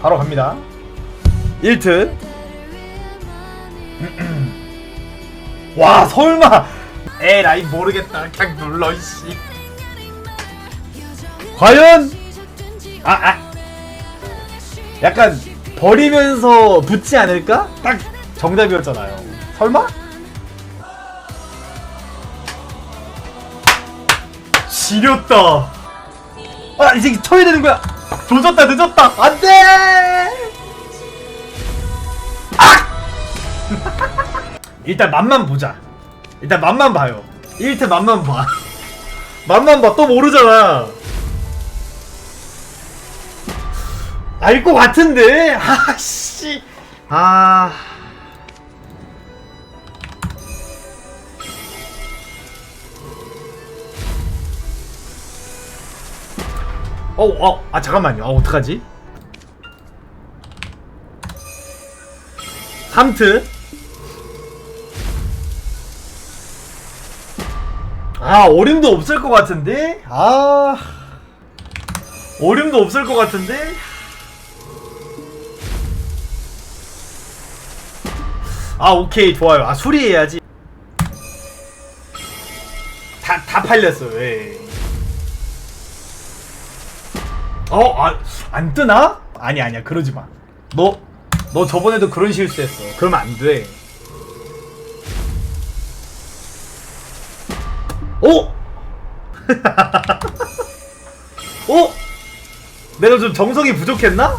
바로 갑니다. 1트. 와 설마. 에라이 모르겠다. 그냥 눌러 이씨. 과연? 아 아. 약간 버리면서 붙지 않을까? 딱 정답이었잖아요. 설마? 지렸다. 아 이제 쳐야 되는 거야 조졌다 늦었다. 안돼! 아! 일단 맛만 보자. 일단 맛만 봐요. 1트 맛만 봐. 맛만 봐. 또 모르잖아. 알 것 같은데? 아씨. 아 어, 어, 아 잠깐만요. 아 어떡하지? 3트. 아 어림도 없을 것 같은데? 아 어림도 없을 것 같은데? 아 오케이 좋아요. 아 수리해야지. 다 다 팔렸어. 예. 어, 아, 안 뜨나? 아니, 아니야, 그러지 마. 너, 너 저번에도 그런 실수했어. 그러면 안 돼. 오! 오! 내가 좀 정성이 부족했나?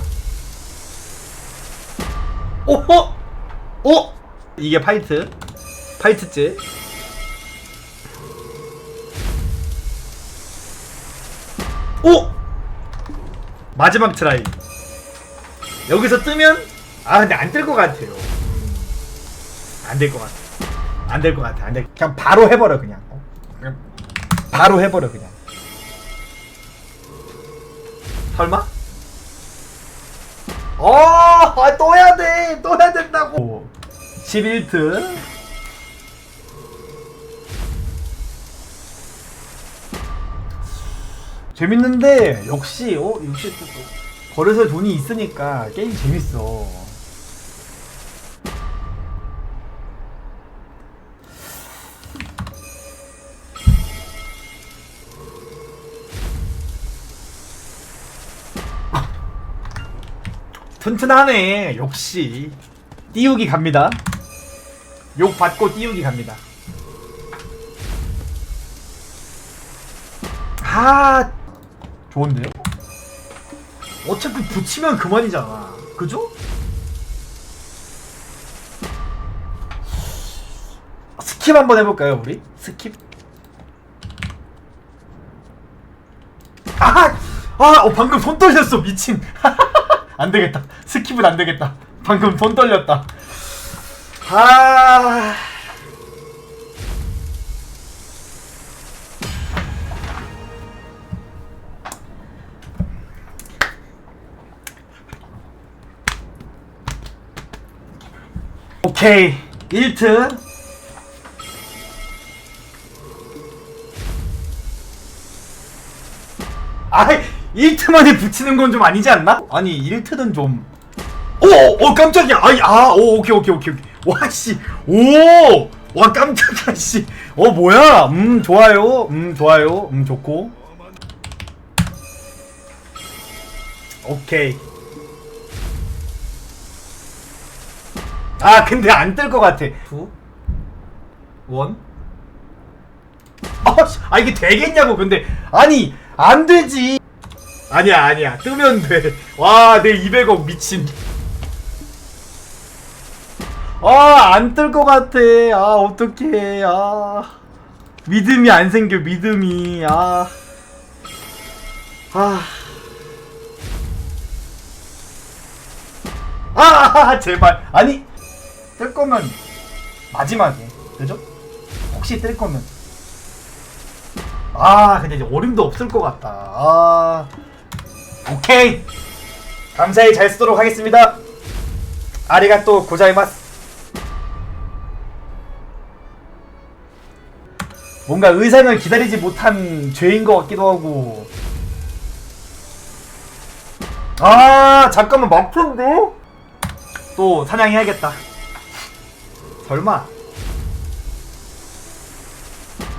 오, 어? 오! 이게 파이트. 파이트째. 오! 마지막 트라이. 여기서 뜨면 아 근데 안뜰것 같아요. 안 될 것 같아. 안 될 것 같아. 안될 그냥 바로 해버려 그냥. 어? 그냥 바로 해버려 그냥. 설마? 어또 해야 돼 또 해야 된다고! 11트 재밌는데 역시 어 역시 또, 또 거래소에 돈이 있으니까 게임 재밌어. 튼튼하네 역시 띄우기 갑니다. 욕 받고 띄우기 갑니다. 아 좋은데요? 어차피 붙이면 그만이잖아. 그죠? 스킵 한번 해볼까요, 우리? 스킵? 아! 아! 어, 방금 손 떨렸어, 미친. 안 되겠다. 스킵은 안 되겠다. 방금 손 떨렸다. 아. 오케이. 1트. 아이 1트 만에 붙이는 건 좀 아니지 않나? 아니 1트는 좀. 오! 오 깜짝이야. 아이 아오 오케이 오케이 오케이 오케이. 와씨. 오! 와 깜짝이야 씨어 뭐야? 음 좋아요. 음 좋아요. 음 좋고. 오케이 아 근데 안 뜰 것 같아. 2 1 아, 씨, 아 이게 되겠냐고 근데. 아니 안 되지. 아니야 아니야. 뜨면 돼 와 내 200억 미친. 아안 뜰 것 같아. 아 어떡해. 아. 믿음이 안 생겨 믿음이. 아. 아. 아, 제발. 아니, 뜰 거면 마지막에. 그죠? 혹시 뜰 거면. 아, 근데 이제 어림도 없을 것 같다. 아. 오케이. 감사히 잘 쓰도록 하겠습니다. 아리가또 고자이마스. 뭔가 의상을 기다리지 못한 죄인 것 같기도 하고. 아 잠깐만 막판데 또 사냥해야겠다 설마?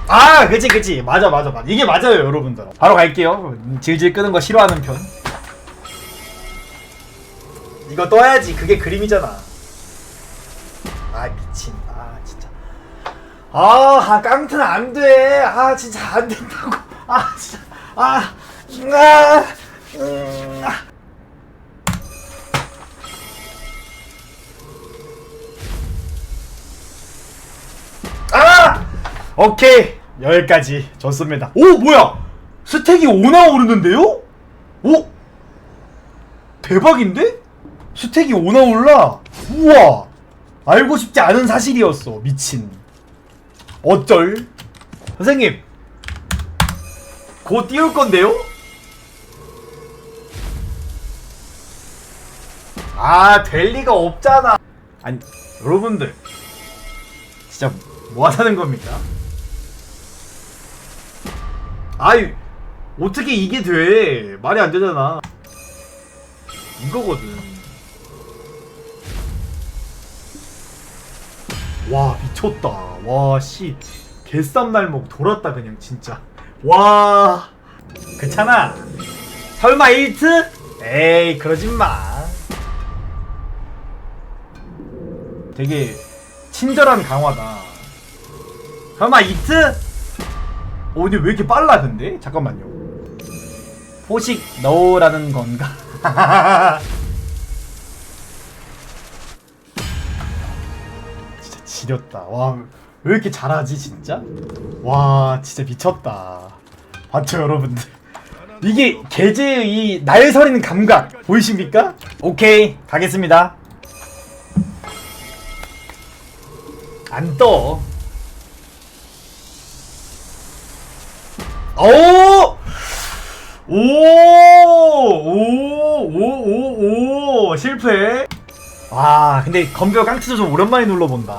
아 그치 그치. 맞아 맞아 맞아. 이게 맞아요 여러분들. 바로 갈게요. 질질 끄는 거 싫어하는 편. 이거 떠야지. 그게 그림이잖아. 아 미친. 아 진짜. 아, 아 깡트는 안돼. 아 진짜 안 된다고. 아 진짜. 아 아, 음, 아. 오케이 여기까지 좋습니다 오 뭐야 스택이 5나 오르는데요? 오? 대박인데? 스택이 5나 올라 우와 알고 싶지 않은 사실이었어 미친 어쩔 선생님 곧 띄울 건데요? 아, 될 리가 없잖아. 아니, 여러분들. 진짜 뭐 하자는 겁니까? 아이, 어떻게 이게 돼? 말이 안 되잖아. 이거거든. 와, 미쳤다. 와, 씨. 개쌈날목 돌았다, 그냥, 진짜. 와. 그렇잖아. 설마 1트? 에이, 그러진 마. 되게 친절한 강화다. 설마 이트? 어, 근데 왜 이렇게 빨라, 근데? 잠깐만요. 포식 넣으라는 건가? 진짜 지렸다. 와, 왜 이렇게 잘하지, 진짜? 와, 진짜 미쳤다. 봤죠, 여러분들? 이게 개제의 이 날서리는 감각 보이십니까? 오케이, 가겠습니다. 안 떠. 오! 오! 오! 오! 오! 오! 실패. 와, 근데 건벼 깡트도 좀 오랜만에 눌러본다.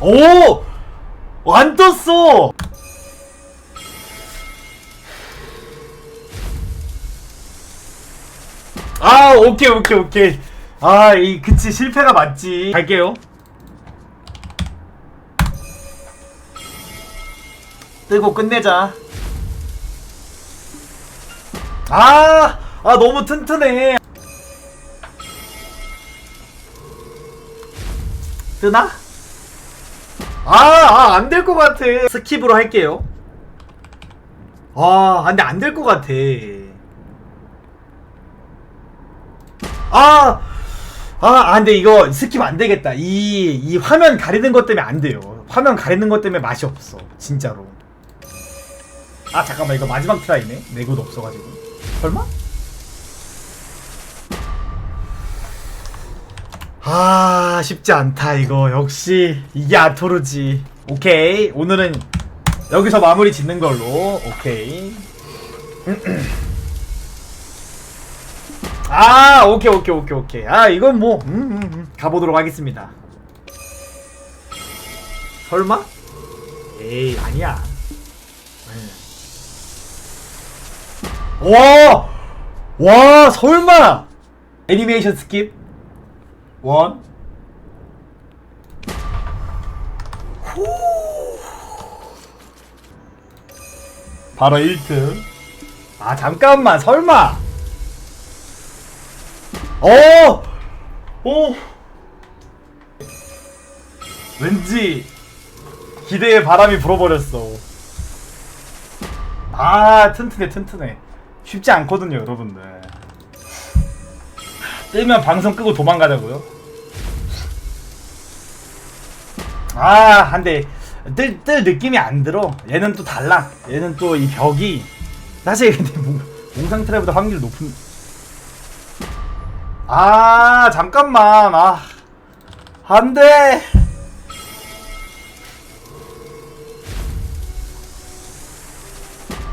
오! 어, 안 떴어! 아, 오케이, 오케이, 오케이. 아, 이, 그치, 실패가 맞지. 갈게요. 뜨고 끝내자. 아, 아, 너무 튼튼해. 뜨나? 아, 아, 안 될 것 같아. 스킵으로 할게요. 아, 근데 안 될 것 같아. 아, 아, 아, 근데 이거 스킵 안 되겠다. 이, 이 화면 가리는 것 때문에 안 돼요. 화면 가리는 것 때문에 맛이 없어. 진짜로. 아, 잠깐만. 이거 마지막 트라이네. 내구도 없어가지고. 설마? 아, 쉽지 않다, 이거. 역시, 이게 아토르지. 오케이. 오늘은 여기서 마무리 짓는 걸로. 오케이. 아 오케이 오케이 오케이 오케이 아 이건 뭐 음, 음, 음. 가보도록 하겠습니다 설마? 에이 아니야 네. 와! 와 설마 애니메이션 스킵 원 후. 바로 1등 아 잠깐만 설마 어! 오! 왠지 기대에 바람이 불어버렸어. 아, 튼튼해, 튼튼해. 쉽지 않거든요, 여러분들. 뜨면 방송 끄고 도망가자고요? 아, 한데 뜰, 뜰 느낌이 안 들어. 얘는 또 달라. 얘는 또 이 벽이 사실 근데 몽, 몽상 트랩보다 확률 높은 아 잠깐만 아 안돼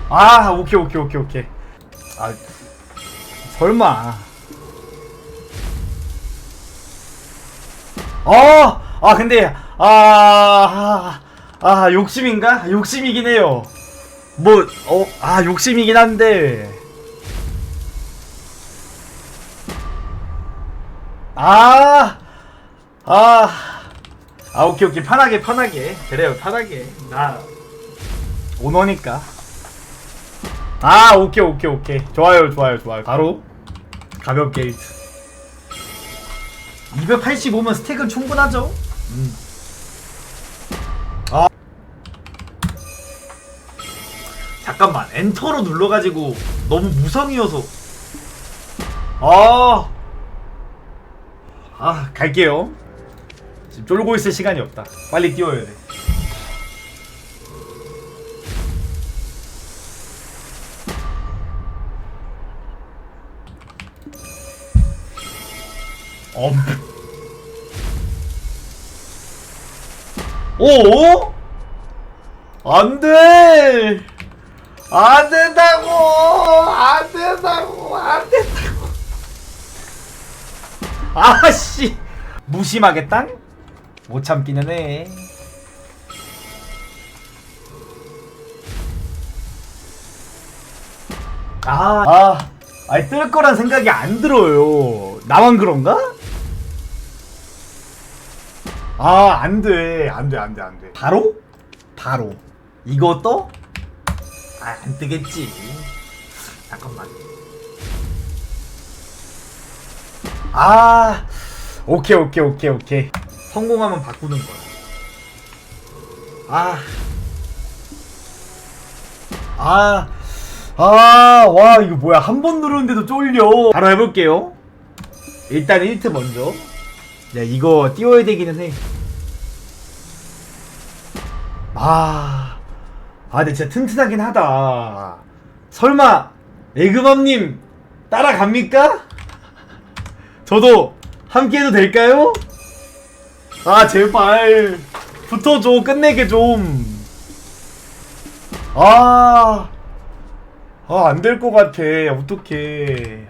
아 오케이 오케이 오케이 오케이 아 설마 어 아 근데 아, 아, 아 욕심인가 욕심이긴 해요 뭐, 어, 아, 욕심이긴 한데. 아, 아, 아, 오케이, 오케이. 편하게, 편하게. 그래요, 편하게. 나, 오너니까. 아, 오케이, 오케이, 오케이. 좋아요, 좋아요, 좋아요. 바로, 가볍게 1트. 285면 스택은 충분하죠? 음. 아. 잠깐만, 엔터로 눌러가지고 너무 무성이어서. 아. 아, 갈게요. 지금 쫄고 있을 시간이 없다. 빨리 뛰어야 돼. 엄. 오? 안 돼! 안 된다고! 안 된다고! 안 된다고! 아씨! 무심하겠다? 못 참기는 해. 아, 아, 아니, 뜰 거란 생각이 안 들어요. 나만 그런가? 아, 안 돼. 안 돼, 안 돼, 안 돼. 바로? 바로. 이거 떠? 아, 안 뜨겠지. 잠깐만. 아, 오케이, 오케이, 오케이, 오케이. 성공하면 바꾸는 거야. 아. 아. 아, 와, 이거 뭐야. 한 번 누르는데도 쫄려. 바로 해볼게요. 일단 1트 먼저. 야, 이거 띄워야 되기는 해. 아. 아, 근데 진짜 튼튼하긴 하다. 설마, 에그맘님, 따라갑니까? 저도 함께 해도 될까요? 아, 제발. 붙어줘. 끝내게 좀. 아. 아, 안 될 것 같아. 어떡해.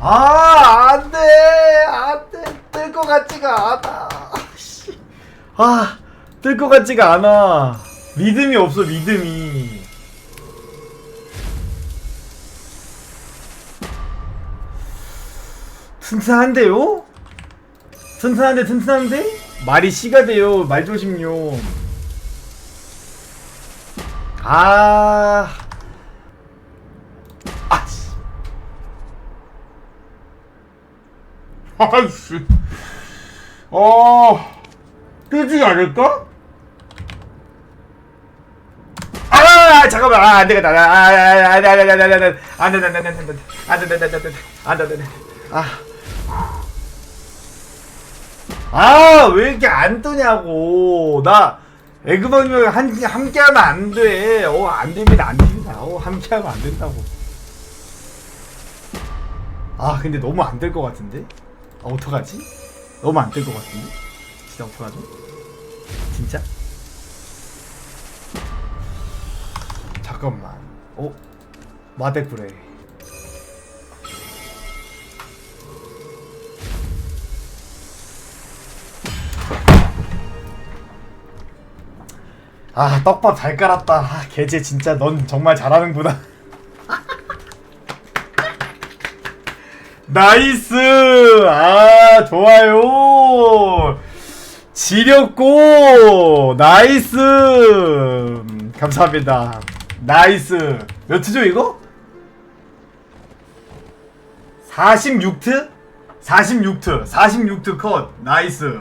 아, 안 돼. 안 돼. 뜰 것 같지가 않아. 씨. 아, 뜰 것 같지가 않아. 믿음이 없어, 믿음이. 튼튼한데요? 튼튼한데 튼튼한데? 말이 씨가 돼요. 말 조심요. 아. 아씨. 어, 뜨지 않을까? 아, 잠깐만. 아, 안 되겠다. 아, 아, 아, 아, 안 돼, 안 돼, 안 돼, 안 돼, 안 돼. 안 돼, 안 돼, 안 돼, 안 돼. 안 돼, 안 돼, 안 돼, 아. 아, 왜 이렇게 안 뜨냐고. 나 에그머니랑 한, 함께 하면 안 돼. 어, 안 됩니다. 안 됩니다. 어, 함께 하면 안 된다고. 아, 근데 너무 안 될 것 같은데? 아, 어떡하지? 너무 안 될 것 같은데? 진짜 어떡하죠? 진짜? 잠깐만. 어? 마데쿠레. 아 떡밥 잘 깔았다 아, 개제 진짜 넌 정말 잘하는구나 나이스! 아 좋아요. 지렸고 나이스! 음, 감사합니다. 나이스. 몇 트죠 이거? 46트? 46트. 46트 컷. 나이스